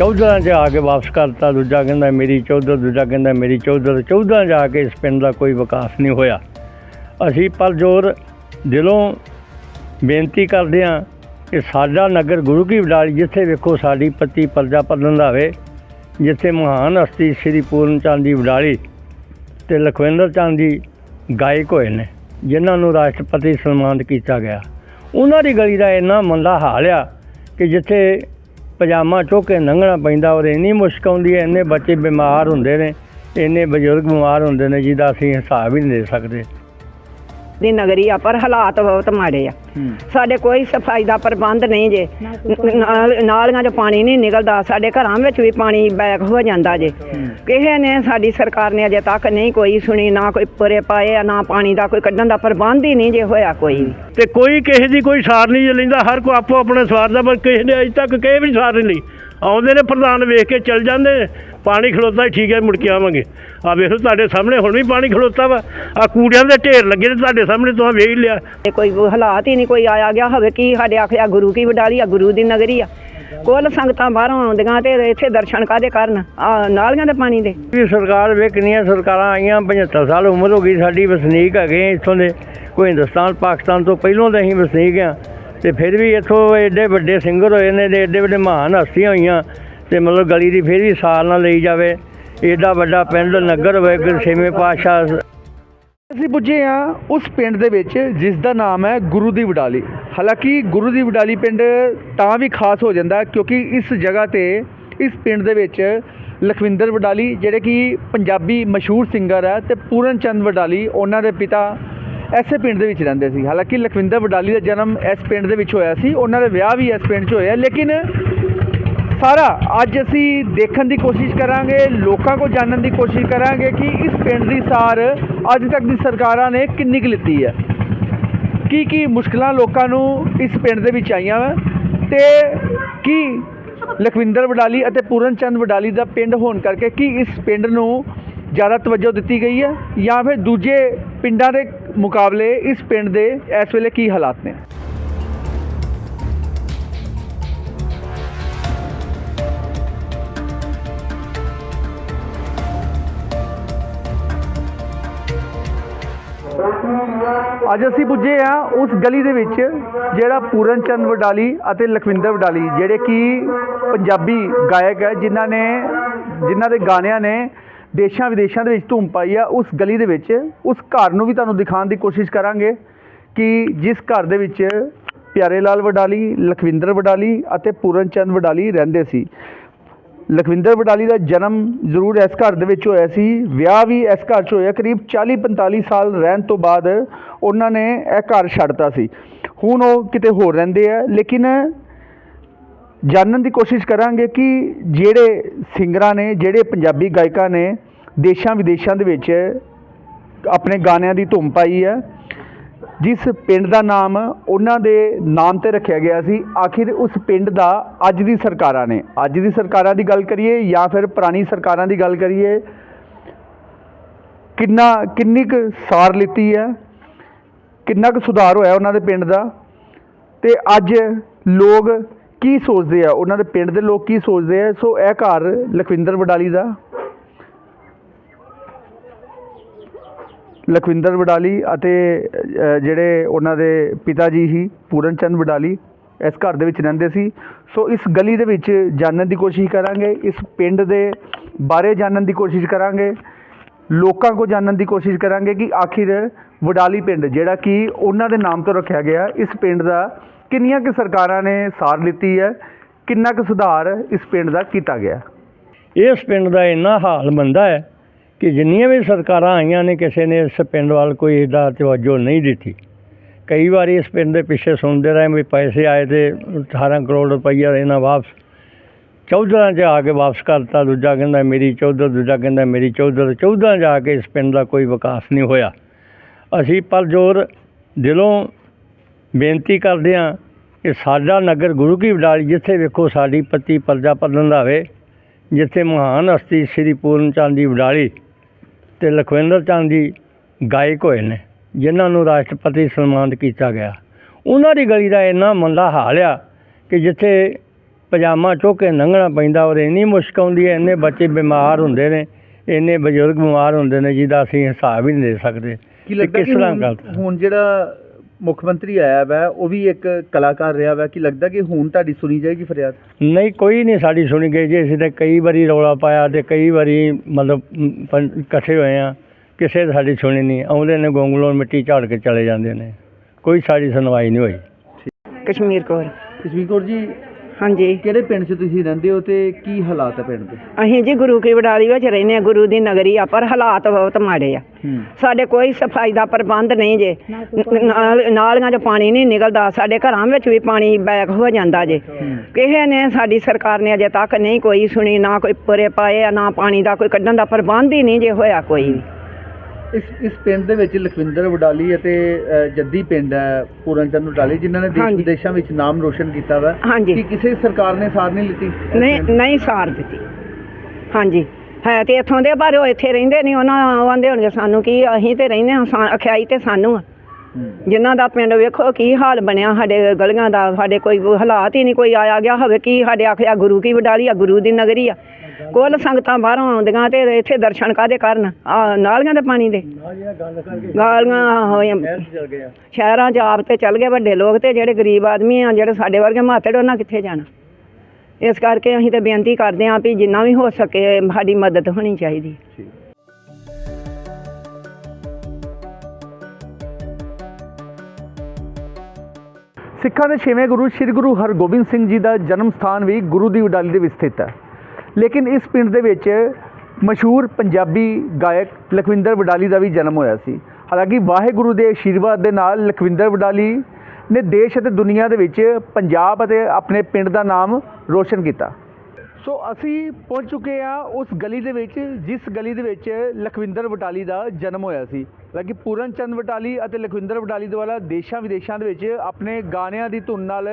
ਚੌਧਰਾਂ 'ਚ ਆ ਕੇ ਵਾਪਸ ਕਰਤਾ, ਦੂਜਾ ਕਹਿੰਦਾ ਮੇਰੀ ਚੌਧਰ ਦੂਜਾ ਕਹਿੰਦਾ ਮੇਰੀ ਚੌਧਰ ਚੌਧਰਾਂ 'ਚ ਆ ਕੇ ਇਸ ਪਿੰਡ ਦਾ ਕੋਈ ਵਿਕਾਸ ਨਹੀਂ ਹੋਇਆ। ਅਸੀਂ ਪਰ ਜੋਰ ਦਿਲੋਂ ਬੇਨਤੀ ਕਰਦੇ ਹਾਂ ਕਿ ਸਾਡਾ ਨਗਰ ਗੁਰੂ ਕੀ ਵਡਾਲੀ, ਜਿੱਥੇ ਵੇਖੋ ਸਾਡੀ ਪੱਤੀ ਪਰਜਾ ਪਲੰਦਾਵੇ ਜਿੱਥੇ ਮਹਾਨ ਹਸਤੀ ਸ੍ਰੀ ਪੂਰਨ ਚੰਦ ਦੀ ਵਡਾਲੀ ਤੇ ਲਖਵਿੰਦਰ ਚੰਦ ਜੀ ਗਾਇਕ ਹੋਏ ਨੇ, ਜਿਨ੍ਹਾਂ ਨੂੰ ਰਾਸ਼ਟਰਪਤੀ ਸਨਮਾਨਿਤ ਕੀਤਾ ਗਿਆ। ਉਹਨਾਂ ਦੀ ਗਲੀ ਦਾ ਇੰਨਾ ਮੰਦਾ ਹਾਲ ਆ ਕਿ ਜਿੱਥੇ ਪਜਾਮਾ ਚੁੱਕ ਕੇ ਲੰਘਣਾ ਪੈਂਦਾ ਔਰ ਇੰਨੀ ਮੁਸ਼ਕ ਆਉਂਦੀ ਹੈ, ਇੰਨੇ ਬੱਚੇ ਬਿਮਾਰ ਹੁੰਦੇ ਨੇ, ਇੰਨੇ ਬਜ਼ੁਰਗ ਬਿਮਾਰ ਹੁੰਦੇ ਨੇ ਜਿਹਦਾ ਅਸੀਂ ਹਿਸਾਬ ਹੀ ਨਹੀਂ ਦੇ ਸਕਦੇ। ਦੀ ਨਗਰੀ ਆ ਪਰ ਹਾਲਾਤ ਬਹੁਤ ਮਾੜੇ ਆ। ਸਾਡੇ ਕੋਈ ਸਫ਼ਾਈ ਦਾ ਪ੍ਰਬੰਧ ਨਹੀਂ ਜੇ। ਨਾਲ- ਨਾਲੀਆਂ 'ਚ ਪਾਣੀ ਨਹੀਂ ਨਿਕਲਦਾ ਸਾਡੇ ਘਰਾਂ ਵਿੱਚ ਵੀ ਪਾਣੀ ਬੈਕ ਹੋ ਜਾਂਦਾ ਜੇ। ਕਿਸੇ ਨੇ ਸਾਡੀ ਸਰਕਾਰ ਨੇ ਅਜੇ ਤੱਕ ਨਹੀਂ ਕੋਈ ਸੁਣੀ ਨਾ ਕੋਈ ਪਰੇ ਪਾਏ ਆ ਨਾ ਪਾਣੀ ਦਾ ਕੋਈ ਕੱਢਣ ਦਾ ਪ੍ਰਬੰਧ ਹੀ ਨਹੀਂ ਜੇ ਹੋਇਆ ਕੋਈ ਵੀ। ਤੇ ਕੋਈ ਕਿਸੇ ਦੀ ਕੋਈ ਸਾਰ ਨਹੀਂ ਜੇ ਲੈਂਦਾ ਹਰ ਕੋ ਆਪੋ ਆਪਣੇ ਸਵਾਰ ਦਾ ਪਰ ਕਿਸੇ ਨੇ ਅਜੇ ਤੱਕ ਕਿਸੇ ਵੀ ਸਾਰ ਨਹੀਂ ਲਈ। ਆਉਂਦੇ ਨੇ ਪ੍ਰਧਾਨ ਵੇਖ ਕੇ ਚੱਲ ਜਾਂਦੇ ਨੇ ਪਾਣੀ ਖਲੋਤਾ ਹੀ ਠੀਕ ਹੈ ਮੁੜ ਕੇ ਆਵਾਂਗੇ। ਆ ਵੇਖੋ ਤੁਹਾਡੇ ਸਾਹਮਣੇ ਹੁਣ ਵੀ ਪਾਣੀ ਖਲੋਤਾ ਵਾ। ਆ ਕੂੜਿਆਂ ਦੇ ਢੇਰ ਲੱਗੇ ਨੇ ਤੁਹਾਡੇ ਸਾਹਮਣੇ ਤੁਸੀਂ ਵੇਖ ਲਿਆ। ਤੇ ਕੋਈ ਹਾਲਾਤ ਹੀ ਨਹੀਂ ਕੋਈ ਆਇਆ ਗਿਆ ਹੋਵੇ ਕੀ ਸਾਡੇ ਆਖਿਆ ਗੁਰੂ ਕੀ ਵਡਾਲੀ ਆ ਗੁਰੂ ਦੀ ਨਗਰੀ ਆ। ਕੁੱਲ ਸੰਗਤਾਂ ਬਾਹਰੋਂ ਆਉਂਦੀਆਂ ਤੇ ਇੱਥੇ ਦਰਸ਼ਨ ਕਾਦੇ ਕਰਨ? ਆ ਨਾਲੀਆਂ ਦੇ ਪਾਣੀ ਦੇ। ਵੀ ਸਰਕਾਰ ਵੇ ਕਿੰਨੀਆਂ ਸਰਕਾਰਾਂ ਆਈਆਂ 75 ਸਾਲ ਉਮਰ ਹੋ ਗਈ ਸਾਡੀ ਵਸਨੀਕ ਹੈਗੇ ਇੱਥੋਂ ਦੇ। ਕੋਈ ਹਿੰਦੁਸਤਾਨ ਪਾਕਿਸਤਾਨ ਤੋਂ ਪਹਿਲਾਂ ਦੇ ਅਸੀਂ ਵਸਨੀਕ ਆ ਤੇ ਫਿਰ ਵੀ ਇੱਥੋਂ ਐਡੇ ਵੱਡੇ ਸਿੰਗਰ ਹੋਏ ਨੇ ਤੇ ਐਡੇ ਵੱਡੇ ਮਹਾਨ ਹਸਤੀਆਂ ਹੋਈਆਂ ਤੇ ਮਤਲਬ ਗਲੀ ਦੀ ਫਿਰ ਵੀ ਸਾਲ ਨਾਲ ਲਈ ਜਾਵੇ। ਏਡਾ ਵੱਡਾ ਪਿੰਡ, ਨਗਰ ਹੋਵੇ ਛੇਵੇਂ ਪਾਤਸ਼ਾਹ ਅਸੀਂ ਪੁੱਜੇ ਆ ਉਸ ਪਿੰਡ ਦੇ ਵਿੱਚ ਜਿਸ ਦਾ ਨਾਮ ਹੈ ਗੁਰੂ ਦੀ ਵਡਾਲੀ। ਹਾਲਾਂਕਿ ਗੁਰੂ ਦੀ ਵਡਾਲੀ ਪਿੰਡ ਤਾਂ ਵੀ ਖਾਸ ਹੋ ਜਾਂਦਾ ਕਿਉਂਕਿ ਇਸ ਜਗ੍ਹਾ ਤੇ, ਇਸ ਪਿੰਡ ਦੇ ਵਿੱਚ ਲਖਵਿੰਦਰ ਵਡਾਲੀ, ਜਿਹੜੇ ਕਿ ਪੰਜਾਬੀ ਮਸ਼ਹੂਰ ਸਿੰਗਰ ਹੈ ਤੇ ਪੂਰਨ ਚੰਦ ਵਡਾਲੀ, ਉਹਨਾਂ ਦੇ ਪਿਤਾ ਐਸੇ ਪਿੰਡ ਦੇ ਵਿੱਚ ਰਹਿੰਦੇ ਸੀ। ਹਾਲਾਂਕਿ ਲਖਵਿੰਦਰ ਵਡਾਲੀ ਦਾ ਜਨਮ ਇਸ ਪਿੰਡ ਦੇ ਵਿੱਚ ਹੋਇਆ ਸੀ। ਉਹਨਾਂ ਦੇ ਵਿਆਹ ਵੀ ਇਸ ਪਿੰਡ 'ਚ ਹੋਇਆ। ਲੇਕਿਨ ਸਾਰਾ ਅੱਜ ਅਸੀਂ ਦੇਖਣ ਦੀ ਕੋਸ਼ਿਸ਼ ਕਰਾਂਗੇ, ਲੋਕਾਂ ਕੋ ਜਾਣਨ ਦੀ ਕੋਸ਼ਿਸ਼ ਕਰਾਂਗੇ ਕਿ ਇਸ ਪਿੰਡ ਦੀ ਸਾਰ ਅੱਜ ਤੱਕ ਦੀ ਸਰਕਾਰਾਂ ਨੇ ਕਿੰਨੀ ਕੁ ਲਿੱਤੀ ਹੈ। ਕੀ ਕੀ ਮੁਸ਼ਕਲਾਂ ਲੋਕਾਂ ਨੂੰ ਇਸ ਪਿੰਡ ਦੇ ਵਿੱਚ ਆਈਆਂ ਵਾ ਤੇ ਕੀ ਲਖਵਿੰਦਰ ਵਡਾਲੀ ਅਤੇ ਪੂਰਨ ਚੰਦ ਵਡਾਲੀ ਦਾ ਪਿੰਡ ਹੋਣ ਕਰਕੇ ਕੀ ਇਸ ਪਿੰਡ ਨੂੰ ਜ਼ਿਆਦਾ ਤਵੱਜੋ ਦਿੱਤੀ ਗਈ ਹੈ ਜਾਂ ਫਿਰ ਦੂਜੇ ਪਿੰਡਾਂ ਦੇ ਮੁਕਾਬਲੇ ਇਸ ਪਿੰਡ ਦੇ ਇਸ ਵੇਲੇ ਕੀ ਹਾਲਾਤ ਨੇ? ਅੱਜ ਅਸੀਂ ਪੁੱਜੇ ਆ ਉਸ ਗਲੀ ਦੇ ਵਿੱਚ ਜਿਹੜਾ ਪੂਰਨ ਚੰਦ ਵਡਾਲੀ ਅਤੇ ਲਖਵਿੰਦਰ ਵਡਾਲੀ, ਜਿਹੜੇ ਕਿ ਪੰਜਾਬੀ ਗਾਇਕ ਹੈ, ਜਿਨ੍ਹਾਂ ਨੇ ਜਿਨ੍ਹਾਂ ਦੇ ਗਾਣਿਆਂ ਨੇ ਦੇਸ਼ਾਂ ਵਿਦੇਸ਼ਾਂ ਦੇ ਵਿੱਚ ਧੂਮ ਪਾਈ ਆ, ਉਸ ਗਲੀ ਦੇ ਵਿੱਚ, ਉਸ ਘਰ ਨੂੰ ਵੀ ਤੁਹਾਨੂੰ ਦਿਖਾਉਣ ਦੀ ਕੋਸ਼ਿਸ਼ ਕਰਾਂਗੇ ਕਿ ਜਿਸ ਘਰ ਦੇ ਵਿੱਚ ਪਿਆਰੇ ਲਾਲ ਵਡਾਲੀ, ਲਖਵਿੰਦਰ ਵਡਾਲੀ ਅਤੇ ਪੂਰਨ ਚੰਦ ਵਡਾਲੀ ਰਹਿੰਦੇ ਸੀ। ਲਖਵਿੰਦਰ ਵਡਾਲੀ ਦਾ ਜਨਮ ਜ਼ਰੂਰ ਇਸ ਘਰ ਦੇ ਵਿੱਚ ਹੋਇਆ ਸੀ। ਵਿਆਹ ਵੀ ਇਸ ਘਰ 'ਚ ਹੋਇਆ, ਕਰੀਬ 40 45 ਸਾਲ ਰਹਿਣ ਤੋਂ ਬਾਅਦ ਉਹਨਾਂ ਨੇ ਇਹ ਘਰ ਛੱਡਤਾ ਸੀ। ਹੁਣ ਉਹ ਕਿਤੇ ਹੋਰ ਰਹਿੰਦੇ ਆ, ਲੇਕਿਨ ਜਾਣਨ ਦੀ ਕੋਸ਼ਿਸ਼ ਕਰਾਂਗੇ ਕਿ ਜਿਹੜੇ ਸਿੰਗਰਾਂ ਨੇ, ਜਿਹੜੇ ਪੰਜਾਬੀ ਗਾਇਕਾਂ ਨੇ ਦੇਸ਼ਾਂ ਵਿਦੇਸ਼ਾਂ ਦੇ ਵਿੱਚ ਆਪਣੇ ਗਾਣਿਆਂ ਦੀ ਧੁੰਮ ਪਾਈ ਹੈ, ਜਿਸ ਪਿੰਡ ਦਾ ਨਾਮ ਉਹਨਾਂ ਦੇ ਨਾਮ ਤੇ ਰੱਖਿਆ ਗਿਆ ਸੀ, ਆਖਿਰ ਉਸ ਪਿੰਡ ਦਾ ਅੱਜ ਦੀ ਸਰਕਾਰਾਂ ਨੇ। ਅੱਜ ਦੀ ਸਰਕਾਰਾਂ ਦੀ ਗੱਲ ਕਰੀਏ ਜਾਂ ਫਿਰ ਪੁਰਾਣੀ ਸਰਕਾਰਾਂ ਦੀ ਗੱਲ ਕਰੀਏ, ਕਿੰਨਾ, ਕਿੰਨੀ ਕੁ ਸਾਰ ਲਿੱਤੀ ਹੈ, ਕਿੰਨਾ ਕੁ ਸੁਧਾਰ ਹੋਇਆ ਉਹਨਾਂ ਦੇ ਪਿੰਡ ਦਾ, ਤੇ ਅੱਜ ਲੋਕ ਕੀ ਸੋਚਦੇ ਆ? ਉਹਨਾਂ ਦੇ ਪਿੰਡ ਦੇ ਲੋਕ ਕੀ ਸੋਚਦੇ ਆ? ਸੋ ਇਹ ਘਰ ਲਖਵਿੰਦਰ ਵਡਾਲੀ ਦਾ। ਲਖਵਿੰਦਰ ਵਡਾਲੀ ਅਤੇ ਜਿਹੜੇ ਉਹਨਾਂ ਦੇ ਪਿਤਾ ਜੀ ਸੀ, ਪੂਰਨ ਚੰਦ ਵਡਾਲੀ, ਇਸ ਘਰ ਦੇ ਵਿੱਚ ਰਹਿੰਦੇ ਸੀ। ਸੋ ਇਸ ਗਲੀ ਦੇ ਵਿੱਚ ਜਾਣਨ ਦੀ ਕੋਸ਼ਿਸ਼ ਕਰਾਂਗੇ, ਇਸ ਪਿੰਡ ਦੇ ਬਾਰੇ ਜਾਣਨ ਦੀ ਕੋਸ਼ਿਸ਼ ਕਰਾਂਗੇ, ਲੋਕਾਂ ਕੋ ਜਾਣਨ ਦੀ ਕੋਸ਼ਿਸ਼ ਕਰਾਂਗੇ ਕਿ ਆਖਿਰ ਵਡਾਲੀ ਪਿੰਡ, ਜਿਹੜਾ ਕਿ ਉਹਨਾਂ ਦੇ ਨਾਮ ਤੋਂ ਰੱਖਿਆ ਗਿਆ, ਇਸ ਪਿੰਡ ਦਾ ਕਿੰਨੀਆਂ ਕਿ ਸਰਕਾਰਾਂ ਨੇ ਸਾਰ ਲਿੱਤੀ ਹੈ, ਕਿੰਨਾ ਕੁ ਸੁਧਾਰ ਇਸ ਪਿੰਡ ਦਾ ਕੀਤਾ ਗਿਆ? ਇਸ ਪਿੰਡ ਦਾ ਇੰਨਾ ਹਾਲ ਮੰਦਾ ਹੈ ਕਿ ਜਿੰਨੀਆਂ ਵੀ ਸਰਕਾਰਾਂ ਆਈਆਂ ਨੇ, ਕਿਸੇ ਨੇ ਇਸ ਪਿੰਡ ਵੱਲ ਕੋਈ ਇਹਦਾ ਤਵੱਜੋ ਨਹੀਂ ਦਿੱਤੀ। ਕਈ ਵਾਰੀ ਇਸ ਪਿੰਡ ਦੇ ਪਿੱਛੇ ਸੁਣਦੇ ਰਹੇ ਵੀ ਪੈਸੇ ਆਏ ਤੇ 18 ਕਰੋੜ ਰੁਪਈਆ ਇਹਨਾਂ ਵਾਪਸ ਚੌਧਰਾਂ 'ਚ ਆ ਕੇ ਵਾਪਸ ਕਰਤਾ, ਦੂਜਾ ਕਹਿੰਦਾ ਮੇਰੀ ਚੌਧਰ, ਦੂਜਾ ਕਹਿੰਦਾ ਮੇਰੀ ਚੌਧਰ। ਚੌਧਰਾਂ 'ਚ ਆ ਕੇ ਇਸ ਪਿੰਡ ਦਾ ਕੋਈ ਵਿਕਾਸ ਨਹੀਂ ਹੋਇਆ। ਅਸੀਂ ਪਰ ਜੋਰ ਦਿਲੋਂ ਬੇਨਤੀ ਕਰਦੇ ਹਾਂ ਕਿ ਸਾਡਾ ਨਗਰ ਗੁਰੂ ਕੀ ਵਡਾਲੀ ਜਿੱਥੇ ਵੇਖੋ ਸਾਡੀ ਪੱਤੀ ਪਰਜਾ ਪਲੰਦਾਵੇ ਜਿੱਥੇ ਮਹਾਨ ਹਸਤੀ ਸ੍ਰੀ ਪੂਰਨ ਚੰਦ ਦੀ ਵਡਾਲੀ ਤੇ ਲਖਵਿੰਦਰ ਚੰਦ ਜੀ ਗਾਇਕ ਹੋਏ ਨੇ ਜਿਨ੍ਹਾਂ ਨੂੰ ਰਾਸ਼ਟਰਪਤੀ ਸਨਮਾਨਿਤ ਕੀਤਾ ਗਿਆ। ਉਹਨਾਂ ਦੀ ਗਲੀ ਦਾ ਇੰਨਾ ਮੰਦਾ ਹਾਲ ਆ ਕਿ ਜਿੱਥੇ ਪਜਾਮਾ ਚੁੱਕ ਕੇ ਲੰਘਣਾ ਪੈਂਦਾ ਔਰ ਇੰਨੀ ਮੁਸ਼ਕ ਆਉਂਦੀ ਹੈ ਇੰਨੇ ਬੱਚੇ ਬਿਮਾਰ ਹੁੰਦੇ ਨੇ ਇੰਨੇ ਬਜ਼ੁਰਗ ਬਿਮਾਰ ਹੁੰਦੇ ਨੇ ਜਿਹਦਾ ਅਸੀਂ ਹਿਸਾਬ ਹੀ ਨਹੀਂ ਦੇ ਸਕਦੇ ਕੀ ਲੱਗਦਾ ਕਿਸ ਤਰ੍ਹਾਂ ਹੁਣ ਜਿਹੜਾ ਮੁੱਖ ਮੰਤਰੀ ਆਇਆ ਵਾ ਉਹ ਵੀ ਇੱਕ ਕਲਾਕਾਰ ਰਿਹਾ ਵਾ ਕਿ ਲੱਗਦਾ ਕਿ ਹੁਣ ਤੁਹਾਡੀ ਸੁਣੀ ਜਾਏਗੀ ਫਰਿਆਦ? ਨਹੀਂ ਕੋਈ ਨਹੀਂ ਸਾਡੀ ਸੁਣੀ ਗਈ ਜੀ ਅਸੀਂ ਤਾਂ ਕਈ ਵਾਰੀ ਰੌਲਾ ਪਾਇਆ ਤੇ ਕਈ ਵਾਰੀ ਮਤਲਬ ਪੰ- ਇਕੱਠੇ ਹੋਏ ਆ ਕਿਸੇ ਦੀ ਸਾਡੀ ਸੁਣੀ ਨਹੀਂ ਆਉਂਦੇ ਨੇ ਗੋਂਗਲੋਂ ਮਿੱਟੀ ਝਾੜ ਕੇ ਚਲੇ ਜਾਂਦੇ ਨੇ ਕੋਈ ਸਾਡੀ ਸੁਣਵਾਈ ਨਹੀਂ ਹੋਈ। ਕਸ਼ਮੀਰ ਕੌਰ। ਕਸ਼ਮੀਰ ਕੌਰ ਜੀ ਹਾਂਜੀ। ਕਿਹੜੇ ਪਿੰਡ 'ਚ ਤੁਸੀਂ ਰਹਿੰਦੇ ਹੋ ਤੇ ਕੀ ਹਾਲਾਤ ਹੈ ਪਿੰਡ ਦੇ? ਅਸੀਂ ਜੀ ਗੁਰੂ ਕੀ ਵਡਾਲੀ ਵਿੱਚ ਰਹਿੰਦੇ ਆ ਗੁਰੂ ਦੀ ਨਗਰੀ ਆ ਪਰ ਹਾਲਾਤ ਬਹੁਤ ਮਾੜੇ ਆ। ਹੂੰ। ਸਾਡੇ ਕੋਈ ਸਫ਼ਾਈ ਦਾ ਪ੍ਰਬੰਧ ਨਹੀਂ ਜੇ। ਨਾਲ- ਨਾਲੀਆਂ 'ਚ ਪਾਣੀ ਨਹੀਂ ਨਿਕਲਦਾ ਸਾਡੇ ਘਰਾਂ ਵਿੱਚ ਵੀ ਪਾਣੀ ਬੈਕ ਹੋ ਜਾਂਦਾ ਜੇ। ਕਿਸੇ ਨੇ ਸਾਡੀ ਸਰਕਾਰ ਨੇ ਅਜੇ ਤੱਕ ਨਹੀਂ ਕੋਈ ਸੁਣੀ ਨਾ ਕੋਈ ਪੁਰੇ ਪਾਏ ਆ ਨਾ ਪਾਣੀ ਦਾ ਕੋਈ ਕੱਢਣ ਦਾ ਪ੍ਰਬੰਧ ਹੀ ਨਹੀਂ ਜੇ ਹੋਇਆ ਕੋਈ ਵੀ। ਇਸ ਇਸ ਪਿੰਡ ਦੇ ਵਿੱਚ ਲਖਵਿੰਦਰ ਵਡਾਲੀ ਅਤੇ ਅ, ਜੱਦੀ ਪਿੰਡ ਹੈ ਪੂਰਨਚੰਦ ਵਡਾਲੀ ਜਿਨ੍ਹਾਂ ਨੇ ਦੇਸ਼ ਹਾਂਜੀ। ਵਿਦੇਸ਼ਾਂ ਵਿੱਚ ਨਾਮ ਰੋਸ਼ਨ ਕੀਤਾ ਵਾ ਹਾਂਜੀ ਕਿ ਕਿਸੇ ਸਰਕਾਰ ਨੇ ਸਾਰ ਨਹੀਂ ਲਿੱਤੀ ਇਸ ਨਹੀਂ ਪਿੰਡ? ਨਹੀਂ ਸਾਰ ਦਿੱਤੀ ਹਾਂਜੀ ਹੈ ਤੇ ਇੱਥੋਂ ਦੇ ਪਰ ਉਹ ਇੱਥੇ ਰਹਿੰਦੇ ਨਹੀਂ ਉਹਨਾਂ ਉਹ ਆਂਦੇ ਹੋਣਗੇ ਸਾਨੂੰ ਕੀ ਅਸੀਂ ਤੇ ਰਹਿੰਦੇ ਹਾਂ ਸਾ- ਅਖਿਆਈ ਤੇ ਸਾਨੂੰ ਆ ਹੂੰ। ਜਿਨ੍ਹਾਂ ਦਾ ਪਿੰਡ ਵੇਖੋ ਕੀ ਹਾਲ ਬਣਿਆ ਸਾਡੇ ਗਲੀਆਂ ਦਾ ਸਾਡੇ ਕੋਈ ਹਾਲਾਤ ਹੀ ਨਹੀਂ ਕੋਈ ਆਇਆ ਗਿਆ ਹੋਵੇ ਕੀ ਸਾਡੇ ਆਖਿਆ ਗੁਰੂ ਕੀ ਵਡਾਲੀ ਆ ਗੁਰੂ ਦੀ ਨਗਰੀ ਆ ਕੁੱਲ ਸੰਗਤਾਂ ਬਾਹਰੋਂ ਆਉਂਦੀਆਂ ਤੇ ਇੱਥੇ ਦਰਸ਼ਨ ਕਾਦੇ ਕਰਨ? ਆ ਨਾਲੀਆਂ ਦੇ ਪਾਣੀ ਦੇ। ਗਾਲੀਆਂ ਹੋਈਆਂ। ਸ਼ਹਿਰਾਂ 'ਚ ਆਪ ਤੇ ਚੱਲ ਗਏ ਵੱਡੇ ਲੋਕ ਤੇ ਜਿਹੜੇ ਗਰੀਬ ਆਦਮੀ ਆ ਜਿਹੜੇ ਸਾਡੇ ਵਰਗੇ ਮਾਤੜ ਉਹਨਾਂ ਕਿੱਥੇ ਜਾਣਾ? ਇਸ ਕਰਕੇ ਅਸੀਂ ਤੇ ਬੇਨਤੀ ਕਰਦੇ ਹਾਂ ਵੀ ਜਿੰਨਾ ਵੀ ਹੋ ਸਕੇ ਸਾਡੀ ਮਦਦ ਹੋਣੀ ਚਾਹੀਦੀ। ਸਿੱਖਾਂ ਦੇ ਛੇਵੇਂ ਗੁਰੂ ਸ੍ਰੀ ਗੁਰੂ ਹਰਗੋਬਿੰਦ ਸਿੰਘ ਜੀ ਦਾ ਜਨਮ ਸਥਾਨ ਵੀ ਗੁਰੂ ਦੀ ਉਡਾਲੀ ਦੇ ਵਿੱਚ ਸਥਿਤ ਹੈ। ਲੇਕਿਨ ਇਸ ਪਿੰਡ ਦੇ ਵਿੱਚ ਮਸ਼ਹੂਰ ਪੰਜਾਬੀ ਗਾਇਕ ਲਖਵਿੰਦਰ ਵਡਾਲੀ ਦਾ ਵੀ ਜਨਮ ਹੋਇਆ ਸੀ। ਹਾਲਾਂਕਿ ਵਾਹਿਗੁਰੂ ਦੇ ਆਸ਼ੀਰਵਾਦ ਦੇ ਨਾਲ ਲਖਵਿੰਦਰ ਵਡਾਲੀ ਨੇ ਦੇਸ਼ ਅਤੇ ਦੁਨੀਆ ਦੇ ਵਿੱਚ ਪੰਜਾਬ ਅਤੇ ਆਪਣੇ ਪਿੰਡ ਦਾ ਨਾਮ ਰੋਸ਼ਨ ਕੀਤਾ। ਸੋ ਅਸੀਂ ਪਹੁੰਚ ਚੁੱਕੇ ਆ ਉਸ ਗਲੀ ਦੇ ਵਿੱਚ, ਜਿਸ ਗਲੀ ਦੇ ਵਿੱਚ ਲਖਵਿੰਦਰ ਵਟਾਲੀ ਦਾ ਜਨਮ ਹੋਇਆ ਸੀ। ਹਾਲਾਂਕਿ ਪੂਰਨ ਚੰਦ ਵਟਾਲੀ ਅਤੇ ਲਖਵਿੰਦਰ ਵਟਾਲੀ ਦੁਆਰਾ ਦੇਸ਼ਾਂ ਵਿਦੇਸ਼ਾਂ ਦੇ ਵਿੱਚ ਆਪਣੇ ਗਾਣਿਆਂ ਦੀ ਧੁਨ ਨਾਲ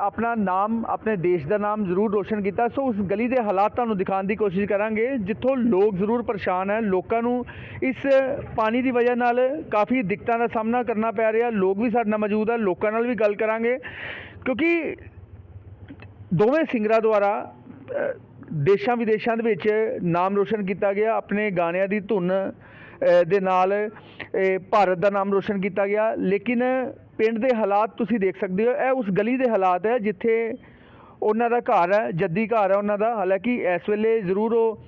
ਆਪਣਾ ਨਾਮ, ਆਪਣੇ ਦੇਸ਼ ਦਾ ਨਾਮ ਜ਼ਰੂਰ ਰੋਸ਼ਨ ਕੀਤਾ। ਸੋ ਉਸ ਗਲੀ ਦੇ ਹਾਲਾਤ ਤੁਹਾਨੂੰ ਦਿਖਾਉਣ ਦੀ ਕੋਸ਼ਿਸ਼ ਕਰਾਂਗੇ, ਜਿੱਥੋਂ ਲੋਕ ਜ਼ਰੂਰ ਪਰੇਸ਼ਾਨ ਹੈ। ਲੋਕਾਂ ਨੂੰ ਇਸ ਪਾਣੀ ਦੀ ਵਜ੍ਹਾ ਨਾਲ ਕਾਫੀ ਦਿੱਕਤਾਂ ਦਾ ਸਾਹਮਣਾ ਕਰਨਾ ਪੈ ਰਿਹਾ। ਲੋਕ ਵੀ ਸਾਡੇ ਨਾਲ ਮੌਜੂਦ ਹੈ, ਲੋਕਾਂ ਨਾਲ ਵੀ ਗੱਲ ਕਰਾਂਗੇ। ਕਿਉਂਕਿ ਦੋਵੇਂ ਸਿੰਗਰਾਂ ਦੁਆਰਾ ਦੇਸ਼ਾਂ ਵਿਦੇਸ਼ਾਂ ਦੇ ਵਿੱਚ ਨਾਮ ਰੋਸ਼ਨ ਕੀਤਾ ਗਿਆ। ਆਪਣੇ ਗਾਣਿਆਂ ਦੀ ਧੁਨ ਦੇ ਨਾਲ ਭਾਰਤ ਦਾ ਨਾਮ ਰੋਸ਼ਨ ਕੀਤਾ ਗਿਆ। ਲੇਕਿਨ ਪਿੰਡ ਦੇ ਹਾਲਾਤ ਤੁਸੀਂ ਦੇਖ ਸਕਦੇ ਹੋ, ਇਹ ਉਸ ਗਲੀ ਦੇ ਹਾਲਾਤ ਹੈ ਜਿੱਥੇ ਉਹਨਾਂ ਦਾ ਘਰ ਹੈ, ਜੱਦੀ ਘਰ ਹੈ ਉਹਨਾਂ ਦਾ। ਹਾਲਾਂਕਿ ਇਸ ਵੇਲੇ ਜ਼ਰੂਰ ਉਹ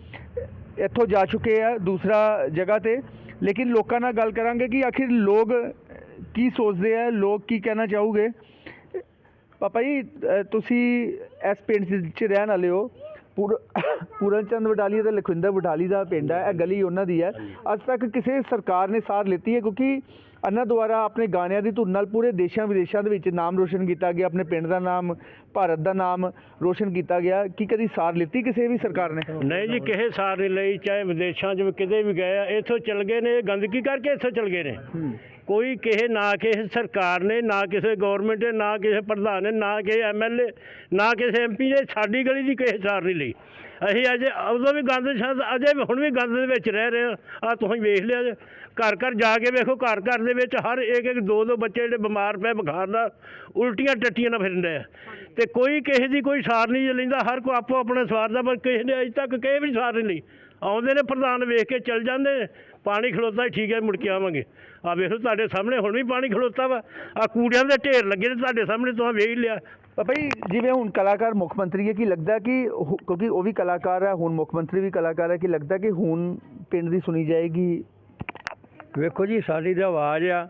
ਇੱਥੋਂ ਜਾ ਚੁੱਕੇ ਆ ਦੂਸਰਾ ਜਗ੍ਹਾ ਤੇ। ਲੇਕਿਨ ਲੋਕਾਂ ਨਾਲ ਗੱਲ ਕਰਾਂਗੇ ਕਿ ਆਖਿਰ ਲੋਕ ਕੀ ਸੋਚਦੇ ਆ, ਲੋਕ ਕੀ ਕਹਿਣਾ ਚਾਹੋਗੇ। ਪਾਪਾ ਜੀ ਤੁਸੀਂ ਇਸ ਪਿੰਡ 'ਚ ਰਹਿਣ ਵਾਲੇ ਹੋ। ਪੂਰ ਪੂਰਨ ਚੰਦ ਵਡਾਲੀ ਅਤੇ ਲਖਵਿੰਦਰ ਵਡਾਲੀ ਦਾ ਪਿੰਡ ਹੈ ਇਹ ਗਲੀ ਉਹਨਾਂ ਦੀ ਹੈ। ਅੱਜ ਤੱਕ ਕਿਸੇ ਸਰਕਾਰ ਨੇ ਸਾਥ ਲਿੱਤੀ ਹੈ ਕਿਉਂਕਿ ਇਹਨਾਂ ਦੁਆਰਾ ਆਪਣੇ ਗਾਣਿਆਂ ਦੀ ਧੁਨ ਨਾਲ ਪੂਰੇ ਦੇਸ਼ਾਂ ਵਿਦੇਸ਼ਾਂ ਦੇ ਵਿੱਚ ਨਾਮ ਰੋਸ਼ਨ ਕੀਤਾ ਗਿਆ ਆਪਣੇ ਪਿੰਡ ਦਾ ਨਾਮ ਭਾਰਤ ਦਾ ਨਾਮ ਰੋਸ਼ਨ ਕੀਤਾ ਗਿਆ। ਕੀ ਕਦੀ ਸਾਰ ਲਿੱਤੀ ਕਿਸੇ ਵੀ ਸਰਕਾਰ ਨੇ? ਨਹੀਂ ਜੀ ਕਿਸੇ ਸਾਰ ਨਹੀਂ ਲਈ ਚਾਹੇ ਵਿਦੇਸ਼ਾਂ 'ਚ ਵੀ ਕਿਤੇ ਵੀ ਗਏ ਆ ਇੱਥੋਂ ਚਲ ਗਏ ਨੇ ਗੰਦਗੀ ਕਰਕੇ ਇੱਥੋਂ ਚਲ ਗਏ ਨੇ। ਕੋਈ ਕਿਸੇ ਨਾ ਕਿਸੇ ਸਰਕਾਰ ਨੇ ਨਾ ਕਿਸੇ ਗਵਰਨਮੈਂਟ ਨੇ ਨਾ ਕਿਸੇ ਪ੍ਰਧਾਨ ਨੇ ਨਾ ਕਿਸੇ ਐਮਐਲਏ ਨਾ ਕਿਸੇ ਐਮਪੀ ਨੇ ਸਾਡੀ ਗਲੀ ਦੀ ਕਿਸੇ ਸਾਰ ਨਹੀਂ ਲਈ। ਅਸੀਂ ਅਜੇ ਉਦੋਂ ਵੀ ਗੰਦ ਸ਼ਾਇਦ ਅਜੇ ਵੀ ਹੁਣ ਵੀ ਗੰਦ ਦੇ ਵਿੱਚ ਰਹਿ ਰਹੇ ਆ ਤੁਸੀਂ ਵੇਖ ਲਿਆ ਘਰ ਘਰ ਜਾ ਕੇ ਵੇਖੋ ਘਰ ਘਰ ਦੇ ਵਿੱਚ ਹਰ ਇੱਕ ਇੱਕ ਦੋ ਦੋ ਬੱਚੇ ਜਿਹੜੇ ਬਿਮਾਰ ਪਏ ਬੁਖਾਰ ਨਾਲ ਉਲਟੀਆਂ ਟੱਟੀਆਂ ਨਾਲ ਫਿਰਨ ਰਹੇ ਆ। ਤੇ ਕੋਈ ਕਿਸੇ ਦੀ ਕੋਈ ਸਾਰ ਨਹੀਂ ਲੈਂਦਾ ਹਰ ਕੋ ਆਪੋ ਆਪਣੇ ਸਵਾਰ ਦਾ ਪਰ ਕਿਸੇ ਨੇ ਅਜੇ ਤੱਕ ਕਿਸੇ ਵੀ ਸਾਰ ਨਹੀਂ ਲਈ। ਆਉਂਦੇ ਨੇ ਪ੍ਰਧਾਨ ਵੇਖ ਕੇ ਚੱਲ ਜਾਂਦੇ ਪਾਣੀ ਖਲੋਤਾ ਠੀਕ ਹੈ ਮੁੜ ਕੇ ਆਵਾਂਗੇ। ਆ ਵੇਖੋ ਤੁਹਾਡੇ ਸਾਹਮਣੇ ਹੁਣ ਵੀ ਪਾਣੀ ਖਲੋਤਾ ਵਾ। ਆ ਕੂੜਿਆਂ ਦੇ ਢੇਰ ਲੱਗੇ ਨੇ ਤੁਹਾਡੇ ਸਾਹਮਣੇ ਤੁਸੀਂ ਵੇਖ ਹੀ ਲਿਆ। ਜੀ ਜਿਵੇਂ ਹੁਣ ਕਲਾਕਾਰ ਮੁੱਖ ਮੰਤਰੀ ਹੈ ਕੀ ਲੱਗਦਾ ਕਿ ਕਿਉਂਕਿ ਉਹ ਵੀ ਕਲਾਕਾਰ ਹੈ ਹੁਣ ਮੁੱਖ ਮੰਤਰੀ ਵੀ ਕਲਾਕਾਰ ਹੈ ਕਿ ਲੱਗਦਾ ਕਿ ਹੁਣ ਪਿੰਡ ਦੀ ਸੁਣੀ ਜਾਏਗੀ? ਵੇਖੋ ਜੀ ਸਾਡੀ ਤਾਂ ਆਵਾਜ਼ ਆ।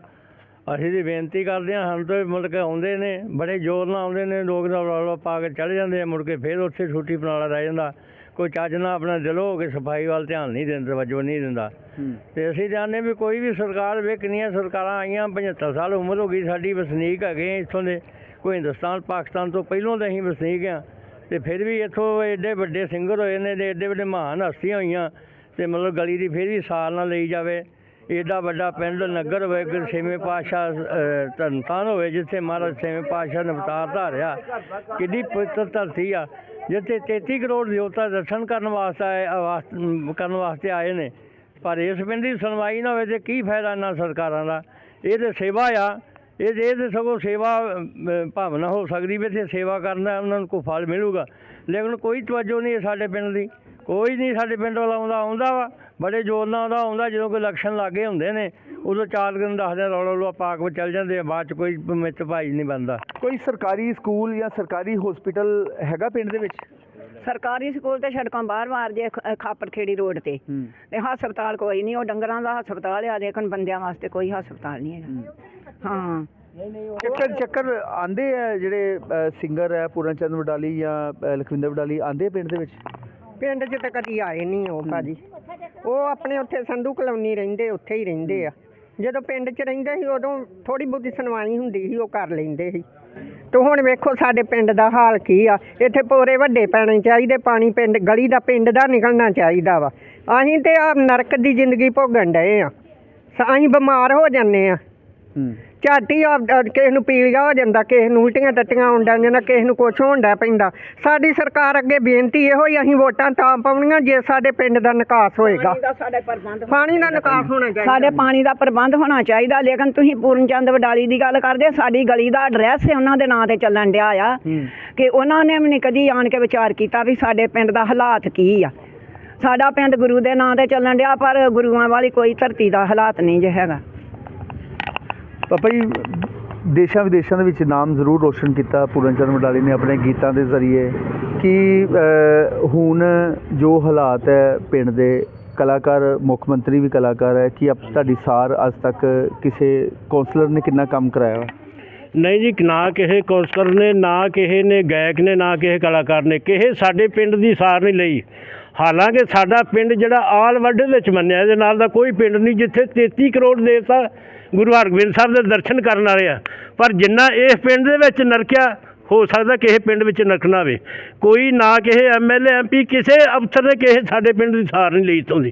ਅਸੀਂ ਦੀ ਬੇਨਤੀ ਕਰਦੇ ਹਾਂ ਸਾਨੂੰ ਤਾਂ ਮੁੜ ਕੇ ਆਉਂਦੇ ਨੇ ਬੜੇ ਜ਼ੋਰ ਨਾਲ ਆਉਂਦੇ ਨੇ ਲੋਕ ਦਾ ਰੌਲਾ ਪਾ ਕੇ ਚੜ ਜਾਂਦੇ ਆ ਮੁੜ ਕੇ ਫੇਰ ਉੱਥੇ ਛੁੱਟੀ ਬਣਾ ਰਹਿ ਜਾਂਦਾ। ਕੋਈ ਚੱਜ ਨਾਲ ਆਪਣਾ ਦਿਲੋਂ ਹੋ ਕੇ ਸਫ਼ਾਈ ਵੱਲ ਧਿਆਨ ਨਹੀਂ ਦਿੰਦਾ ਤਵੱਜੋ ਨਹੀਂ ਦਿੰਦਾ। ਤੇ ਅਸੀਂ ਚਾਹੁੰਦੇ ਵੀ ਕੋਈ ਵੀ ਸਰਕਾਰ ਵੇ ਕਿੰਨੀਆਂ ਸਰਕਾਰਾਂ ਆਈਆਂ 75 ਸਾਲ ਉਮਰ ਹੋ ਗਈ ਸਾਡੀ ਵਸਨੀਕ ਹੈਗੇ ਇੱਥੋਂ ਦੇ ਕੋਈ ਹਿੰਦੁਸਤਾਨ ਪਾਕਿਸਤਾਨ ਤੋਂ ਪਹਿਲੋਂ ਦੇ ਅਸੀਂ ਵਸਨੀਕ ਆ। ਤੇ ਫਿਰ ਵੀ ਇੱਥੋਂ ਐਡੇ ਵੱਡੇ ਸਿੰਗਰ ਹੋਏ ਨੇ ਤੇ ਐਡੇ ਵੱਡੇ ਮਹਾਨ ਹਸਤੀਆਂ ਹੋਈਆਂ ਤੇ ਮਤਲਬ ਗਲੀ ਦੀ ਫਿਰ ਵੀ ਸਾਲ ਨਾ ਲਈ ਜਾਵੇ। ਏਡਾ ਵੱਡਾ ਪਿੰਡ ਨਗਰ ਹੋਵੇ ਕਿ ਛੇਵੇਂ ਪਾਤਸ਼ਾਹ ਅਹ, ਧੰਨ ਤਾਨ ਹੋਵੇ ਜਿੱਥੇ ਮਹਾਰਾਜ ਛੇਵੇਂ ਪਾਤਸ਼ਾਹ ਨੇ ਅਵਤਾਰ ਧਾਰਿਆ। ਕਿੰਨੀ ਪਵਿੱਤਰ ਧਰਤੀ ਆ। ਜਿੱਥੇ 33 ਕਰੋੜ ਦੇਵਤਾ ਦਰਸ਼ਨ ਕਰਨ ਵਾਸਤੇ ਆਏ ਆਵਾਸ- ਕਰਨ ਵਾਸਤੇ ਆਏ ਨੇ ਪਰ ਇਸ ਪਿੰਡ ਦੀ ਸੁਣਵਾਈ ਨਾ ਹੋਵੇ ਤੇ ਕੀ ਫਾਇਦਾ ਇਹਨਾਂ ਸਰਕਾਰਾਂ ਦਾ? ਇਹ ਤੇ ਸੇਵਾ ਆ ਇਹ ਇਹ ਤੇ ਸਗੋਂ ਸੇਵਾ ਅਮ, ਭਾਵਨਾ ਹੋ ਸਕਦੀ ਵੀ ਇੱਥੇ ਸੇਵਾ ਕਰਨ ਦਾ ਉਹਨਾਂ ਨੂੰ ਕੋਈ ਫਲ ਮਿਲੂਗਾ। ਲੇਕਿਨ ਕੋਈ ਤਵੱਜੋ ਨਹੀਂ ਹੈ ਸਾਡੇ ਪਿੰਡ ਦੀ। ਕੋਈ ਨਹੀਂ ਸਾਡੇ ਪਿੰਡ ਵਾਲਾ ਆਉਂਦਾ ਆਉਂਦਾ ਵਾ। ਬੜੇ ਜ਼ੋਰ ਨਾਲ ਆਉਂਦਾ ਆਉਂਦਾ ਜਦੋਂ ਕੋਈ ਇਲੈਕਸ਼ਨ ਲੱਗੇ ਹੁੰਦੇ ਨੇ ਉਦੋਂ ਚਾਰ ਦਿਨ ਦੱਸਦੇ ਰੌਲਾ ਰੌਲਾ ਪਾ ਕੇ ਚੱਲ ਜਾਂਦੇ ਆ ਬਾਅਦ ਚ ਕੋਈ ਮਿੱਤ ਭਾਈ ਨਹੀਂ ਬਣਦਾ। ਕੋਈ ਸਰਕਾਰੀ ਸਕੂਲ ਜਾਂ ਸਰਕਾਰੀ ਹਸਪੀਟਲ ਹੈਗਾ ਪਿੰਡ ਦੇ ਵਿੱਚ? ਸਰਕਾਰੀ ਸਕੂਲ ਤੇ ਸੜਕਾਂ ਬਾਹਰ-ਬਾਹਰ ਜੇ ਖ- ਖਾਪਰ ਖੇੜੀ ਰੋਡ ਤੇ। ਤੇ ਹਸਪਤਾਲ ਕੋਈ ਨਹੀਂ ਉਹ ਡੰਗਰਾਂ ਦਾ ਹਸਪਤਾਲ ਆ ਲੇਕਿਨ ਬੰਦਿਆਂ ਵਾਸਤੇ ਕੋਈ ਹਸਪਤਾਲ ਨਹੀਂ ਹੈਗਾ। ਹਾਂ। ਚੱਕਰ ਚੱਕਰ ਆਂਦੇ ਆ ਜਿਹੜੇ ਸਿੰਗਰ ਹੈ ਪੂਰਨ ਚੰਦ ਵਡਾਲੀ ਜਾਂ ਲਖਵਿੰਦਰ ਵਡਾਲੀ ਆਂਦੇ ਆ ਪਿੰਡ ਦੇ ਵਿੱਚ? ਪਿੰਡ 'ਚ ਤਾਂ ਕਦੀ ਆਏ ਨਹੀਂ ਉਹ ਭਾਜੀ। ਉਹ ਆਪਣੇ ਉੱਥੇ ਸੰਧੂ ਕਲੋਨੀ ਰਹਿੰਦੇ ਉੱਥੇ ਹੀ ਰਹਿੰਦੇ ਆ। ਜਦੋਂ ਪਿੰਡ 'ਚ ਰਹਿੰਦੇ ਸੀ ਉਦੋਂ ਥੋੜੀ ਬਹੁਤੀ ਸੁਣਵਾਈ ਹੁੰਦੀ ਸੀ ਉਹ ਕਰ ਲੈਂਦੇ ਸੀ। ਤੇ ਹੁਣ ਵੇਖੋ ਸਾਡੇ ਪਿੰਡ ਦਾ ਹਾਲ ਕੀ ਆ। ਇੱਥੇ ਪੋਰੇ ਵੱਡੇ ਪੈਣੇ ਚਾਹੀਦੇ ਪਾਣੀ ਪਿੰਡ ਗਲੀ ਦਾ ਪਿੰਡ ਦਾ ਨਿਕਲਣਾ ਚਾਹੀਦਾ ਵਾ। ਅਸੀਂ ਤੇ ਆ ਨਰਕ ਦੀ ਜ਼ਿੰਦਗੀ ਭੋਗਣ ਡਏ ਆ। ਅਸੀਂ ਬਿਮਾਰ ਹੋ ਜਾਂਦੇ ਆ। ਹੂੰ ਝਾਟੀ ਆ ਆ ਕਿਸੇ ਨੂੰ ਪੀਲੀਆ ਹੋ ਜਾਂਦਾ ਕਿਸੇ ਨੂੰ ਉਲਟੀਆਂ ਟੱਟੀਆਂ ਆਉਣ ਡੈ ਜਾਂਦਾ ਕਿਸੇ ਨੂੰ ਕੁਛ ਹੋਣ ਡੈ ਪੈਂਦਾ। ਸਾਡੀ ਸਰਕਾਰ ਅੱਗੇ ਬੇਨਤੀ ਇਹੋ ਹੀ ਅਸੀਂ ਵੋਟਾਂ ਤਾਂ ਪਾਉਣੀਆਂ ਜੇ ਸਾਡੇ ਪਿੰਡ ਦਾ ਨਿਕਾਸ ਹੋਏਗਾ। ਸਾਡੇ ਪ੍ਰਬੰਧ ਪਾਣੀ ਦਾ ਨਿਕਾਸ ਹੋਣਾ ਚਾਹੀਦਾ। ਸਾਡੇ ਪਾਣੀ ਦਾ ਪ੍ਰਬੰਧ ਹੋਣਾ ਚਾਹੀਦਾ ਲੇਕਿਨ ਤੁਸੀਂ ਪੂਰਨ ਚੰਦ ਵਡਾਲੀ ਦੀ ਗੱਲ ਕਰਦੇ ਸਾਡੀ ਗਲੀ ਦਾ ਐਡਰੈਸ ਉਹਨਾਂ ਦੇ ਨਾਂ ਤੇ ਚੱਲਣ ਡਿਆ ਆ। ਕਿ ਉਹਨਾਂ ਨੇ ਵੀ ਨਹੀਂ ਕਦੀ ਆਣ ਕੇ ਵਿਚਾਰ ਕੀਤਾ ਵੀ ਸਾਡੇ ਪਿੰਡ ਦਾ ਹਾਲਾਤ ਕੀ ਆ। ਸਾਡਾ ਪਿੰਡ ਗੁਰੂ ਦੇ ਨਾਂ ਤੇ ਚੱਲਣ ਡਿਆ ਪਰ ਗੁਰੂਆਂ ਵਾਲੀ ਕੋਈ ਧਰਤੀ ਦਾ ਹਾਲਾਤ ਨਹੀਂ ਜੇ ਹੈਗਾ। ਪਾਪਾ ਜੀ, ਦੇਸ਼ਾਂ ਵਿਦੇਸ਼ਾਂ ਦੇ ਵਿੱਚ ਨਾਮ ਜ਼ਰੂਰ ਰੋਸ਼ਨ ਕੀਤਾ, ਪੂਰਨ ਚੰਦ ਵਡਾਲੀ ਨੇ ਆਪਣੇ ਗੀਤਾਂ ਦੇ ਜ਼ਰੀਏ ਕਿ ਹੁਣ ਜੋ ਹਾਲਾਤ ਹੈ ਪਿੰਡ ਦੇ, ਕਲਾਕਾਰ, ਮੁੱਖ ਮੰਤਰੀ ਵੀ ਕਲਾਕਾਰ ਹੈ, ਕਿ ਆਪ, ਤੁਹਾਡੀ ਸਾਰ ਅੱਜ ਤੱਕ ਕਿਸੇ ਕੌਂਸਲਰ ਨੇ ਕਿੰਨਾ ਕੰਮ ਕਰਾਇਆ ਵਾ? ਨਹੀਂ ਜੀ, ਨਾ ਕਿਸੇ ਕੌਂਸਲਰ ਨੇ, ਨਾ ਕਿਸੇ ਨੇ ਗਾਇਕ ਨੇ, ਨਾ ਕਿਸੇ ਕਲਾਕਾਰ ਨੇ, ਕਿਸੇ ਸਾਡੇ ਪਿੰਡ ਦੀ ਸਾਰ ਨਹੀਂ ਲਈ। ਹਾਲਾਂਕਿ ਸਾਡਾ ਪਿੰਡ ਜਿਹੜਾ ਆਲ ਵਰਲਡ ਵਿੱਚ ਮੰਨਿਆ, ਇਹਦੇ ਨਾਲ ਦਾ ਕੋਈ ਪਿੰਡ ਨਹੀਂ ਜਿੱਥੇ 33 ਕਰੋੜ ਦੇਵਤਾ ਗੁਰੂ ਹਰਗੋਬਿੰਦ ਸਾਹਿਬ ਦੇ ਦਰਸ਼ਨ ਕਰਨ ਵਾਲੇ ਆ। ਪਰ ਜਿੰਨਾ ਇਸ ਪਿੰਡ ਦੇ ਵਿੱਚ ਨਰਕਿਆ, ਹੋ ਸਕਦਾ ਕਿਸੇ ਪਿੰਡ ਵਿੱਚ ਨਰਕਣਾ ਹੋਵੇ ਕੋਈ ਨਾ ਕਿਸੇ ਐਮਐਲਏ ਐਮਪੀ ਕਿਸੇ ਅਫਸਰ ਨੇ ਕਿਸੇ ਸਾਡੇ ਪਿੰਡ ਦੀ ਸਾਰ ਨਹੀਂ ਲਈ ਇਥੋਂ ਦੀ।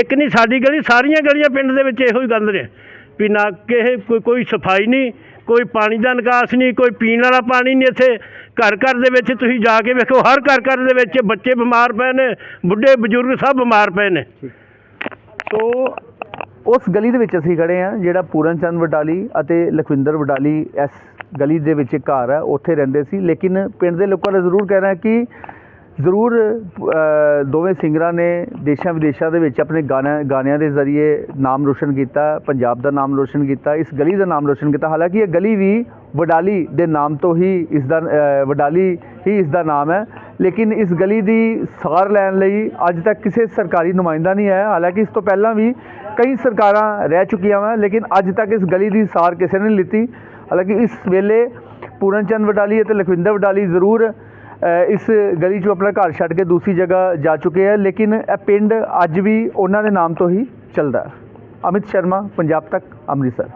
ਇੱਕ ਨਹੀਂ, ਸਾਡੀ ਗਲੀ ਸਾਰੀਆਂ ਗਲੀਆਂ ਪਿੰਡ ਦੇ ਵਿੱਚ ਇਹੋ ਹੀ ਗੰਦ ਰਿਹਾ। ਵੀ ਨਾ ਕਿਸੇ ਕੋਈ ਕੋਈ ਸਫ਼ਾਈ ਨਹੀਂ ਕੋਈ ਪਾਣੀ ਦਾ ਨਿਕਾਸ ਨਹੀਂ, ਕੋਈ ਪੀਣ ਵਾਲਾ ਪਾਣੀ ਨਹੀਂ ਇੱਥੇ। ਘਰ ਘਰ ਦੇ ਵਿੱਚ ਤੁਸੀਂ ਜਾ ਕੇ ਵੇਖੋ, ਹਰ ਘਰ ਘਰ ਦੇ ਵਿੱਚ ਬੱਚੇ ਬਿਮਾਰ ਪਏ ਨੇ, ਬੁੱਢੇ ਬਜ਼ੁਰਗ ਸਭ ਬਿਮਾਰ ਪਏ ਨੇ। ਸੋ, ਉਸ ਗਲੀ ਦੇ ਵਿੱਚ ਅਸੀਂ ਖੜੇ ਆ ਜਿਹੜਾ ਪੂਰਨ ਚੰਦ ਵਡਾਲੀ ਅਤੇ ਲਖਵਿੰਦਰ ਵਡਾਲੀ ਇਸ ਗਲੀ ਦੇ ਵਿੱਚ ਘਰ ਹੈ, ਉੱਥੇ ਰਹਿੰਦੇ ਸੀ। ਲੇਕਿਨ ਪਿੰਡ ਦੇ ਲੋਕਾਂ ਦਾ ਜ਼ਰੂਰ ਕਹਿਣਾ ਹੈ ਕਿ ਜ਼ਰੂਰ ਦੋਵੇਂ ਸਿੰਗਰਾਂ ਨੇ ਦੇਸ਼ਾਂ ਵਿਦੇਸ਼ਾਂ ਦੇ ਵਿੱਚ ਆਪਣੇ ਗਾਣਿਆਂ ਗਾਣਿਆਂ ਦੇ ਜ਼ਰੀਏ ਨਾਮ ਰੋਸ਼ਨ ਕੀਤਾ, ਪੰਜਾਬ ਦਾ ਨਾਮ ਰੋਸ਼ਨ ਕੀਤਾ, ਇਸ ਗਲੀ ਦਾ ਨਾਮ ਰੋਸ਼ਨ ਕੀਤਾ। ਹਾਲਾਂਕਿ ਇਹ ਗਲੀ ਵੀ ਵਡਾਲੀ ਦੇ ਨਾਮ ਤੋਂ ਹੀ ਇਸ ਦਾ ਵਡਾਲੀ ਹੀ ਇਸ ਦਾ ਨਾਮ ਹੈ, ਲੇਕਿਨ ਇਸ ਗਲੀ ਦੀ ਸਾਰ ਲੈਣ ਲਈ ਅੱਜ ਤੱਕ ਕਿਸੇ ਸਰਕਾਰੀ ਨੁਮਾਇੰਦਾ ਨਹੀਂ ਆਇਆ। ਹਾਲਾਂਕਿ ਇਸ ਤੋਂ ਪਹਿਲਾਂ ਵੀ ਕਈ ਸਰਕਾਰਾਂ ਰਹਿ ਚੁੱਕੀਆਂ ਵਾ, ਲੇਕਿਨ ਅੱਜ ਤੱਕ ਇਸ ਗਲੀ ਦੀ ਸਾਰ ਕਿਸੇ ਨੇ ਨਹੀਂ ਲਿੱਤੀ। ਹਾਲਾਂਕਿ ਇਸ ਵੇਲੇ ਪੂਰਨ ਚੰਦ ਵਡਾਲੀ ਅਤੇ ਲਖਵਿੰਦਰ ਵਡਾਲੀ ਜ਼ਰੂਰ ਇਸ ਗਲੀ 'ਚੋਂ ਆਪਣਾ ਘਰ ਛੱਡ ਕੇ ਦੂਸਰੀ ਜਗ੍ਹਾ ਜਾ ਚੁੱਕੇ ਹੈ ਲੇਕਿਨ ਇਹ ਪਿੰਡ ਅੱਜ ਵੀ ਉਹਨਾਂ ਦੇ ਨਾਮ ਤੋਂ ਹੀ ਚੱਲਦਾ। ਅਮਿਤ ਸ਼ਰਮਾ, ਪੰਜਾਬ ਤੱਕ, ਅੰਮ੍ਰਿਤਸਰ।